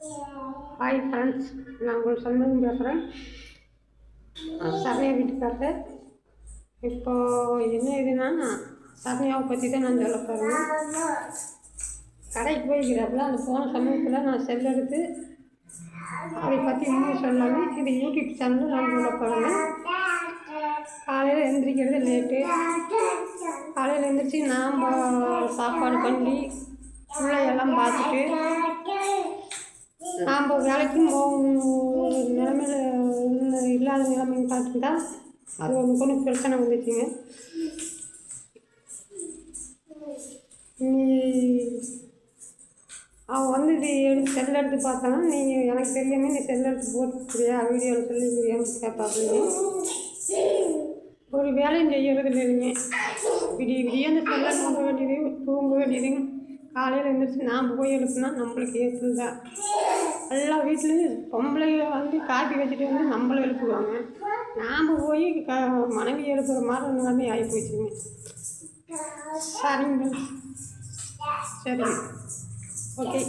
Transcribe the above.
Hi friends நான் உங்கள் சண்முகம் பேசுகிறேன் சரண்யா வீட்டுக்காரர். இப்போது என்ன இதுனா சரண்யாவை பற்றி தான் நான் சொல்ல போகிறேன் கடைக்கு போய்க்கிறப்பல அந்த போன சமயத்தில் நான் செல் எடுத்து அதை பற்றி இன்னும் சொல்லாமல் இது யூடியூப் சேனலில் நான் சொல்ல போகிறேன் காலையில் எழுந்திரிக்கிறது லேட்டு காலையில் எழுந்திரிச்சி நாம் சாப்பாடு பண்ணி பிள்ளையெல்லாம் பார்த்துட்டு நாம் வேலைக்கும் போகும். நிலமையில இல்ல- இல்லாத நிலைமைன்னு பார்த்துட்டா அது ஒன்று ஒன்று பிரச்சனை வந்துச்சுங்க. நீ அவன் வந்து இது எடுத்து செல் எடுத்து பார்த்தாலும் நீங்கள் எனக்கு தெரியாமல் நீ செல் எடுத்து போட்டுக்கிறியா? வீடியோவில் சொல்லிக்கிறியான்னு கேட்பாங்க ஒரு வேலையும் செய்யறது இல்லைங்க. விடிய விடிய அந்த செல்லை நோக்க வேண்டியது தூங்க வேண்டியது காலையில் எழுந்திரிச்சு நாம் போய் எழுப்புனா நம்மளுக்கு ஏற்றது தான் எல்லா வீட்லேயும் பொம்பளைங்க வந்து காட்டி வச்சுட்டு வந்து நம்மளை எழுப்புவாங்க நாம் போய் க மனைவி எழுப்புற மாதிரி நிலைமை ஆகி போச்சுங்க சரிங்க. சரிங்க. ஓகே.